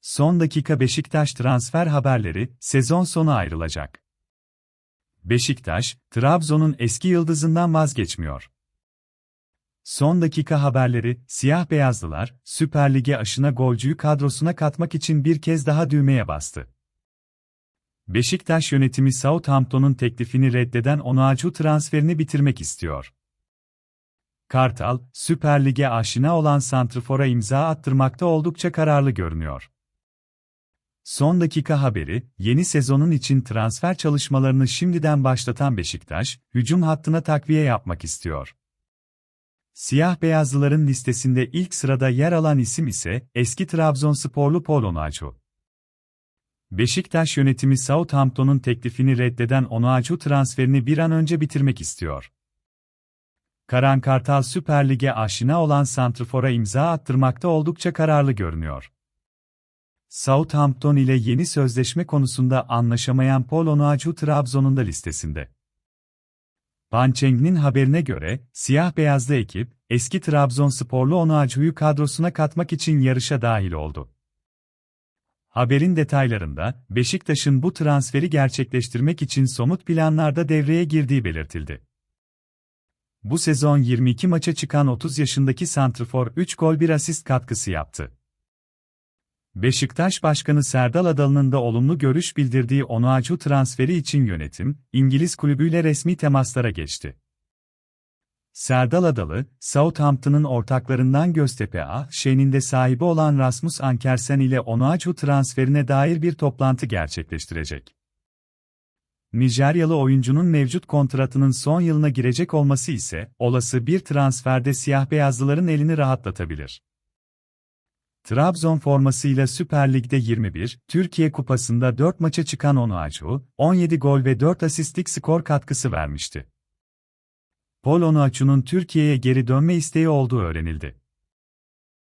Son dakika Beşiktaş transfer haberleri, sezon sonu ayrılacak. Beşiktaş, Trabzon'un eski yıldızından vazgeçmiyor. Son dakika haberleri, siyah beyazlılar, Süper Lig'e aşına golcüyü kadrosuna katmak için bir kez daha düğmeye bastı. Beşiktaş yönetimi Southampton'un teklifini reddeden Onuachu transferini bitirmek istiyor. Kartal, Süper Lig'e aşina olan Santrfor'a imza attırmakta oldukça kararlı görünüyor. Son dakika haberi, yeni sezonun için transfer çalışmalarını şimdiden başlatan Beşiktaş, hücum hattına takviye yapmak istiyor. Siyah beyazlıların listesinde ilk sırada yer alan isim ise eski Trabzonsporlu Paul Onuachu. Beşiktaş yönetimi Southampton'un teklifini reddeden Onuachu transferini bir an önce bitirmek istiyor. Karan Kartal Süper Lig'e aşina olan Santrfor'a imza attırmakta oldukça kararlı görünüyor. Southampton ile yeni sözleşme konusunda anlaşamayan Paul Onuachu Trabzon'un da listesinde. Pancheng'nin haberine göre, siyah-beyazlı ekip, eski Trabzonsporlu Onuachu'yu kadrosuna katmak için yarışa dahil oldu. Haberin detaylarında, Beşiktaş'ın bu transferi gerçekleştirmek için somut planlarda devreye girdiği belirtildi. Bu sezon 22 maça çıkan 30 yaşındaki Santrfor 3 gol 1 asist katkısı yaptı. Beşiktaş Başkanı Serdal Adalı'nın da olumlu görüş bildirdiği Onuachu transferi için yönetim, İngiliz kulübüyle resmi temaslara geçti. Serdal Adalı, Southampton'ın ortaklarından Göztepe A, şeyinin sahibi olan Rasmus Ankersen ile Onuachu transferine dair bir toplantı gerçekleştirecek. Nijeryalı oyuncunun mevcut kontratının son yılına girecek olması ise, olası bir transferde siyah-beyazlıların elini rahatlatabilir. Trabzon formasıyla Süper Lig'de 21, Türkiye Kupası'nda 4 maça çıkan Onuachu, 17 gol ve 4 asistlik skor katkısı vermişti. Paul Onuachu'nun Türkiye'ye geri dönme isteği olduğu öğrenildi.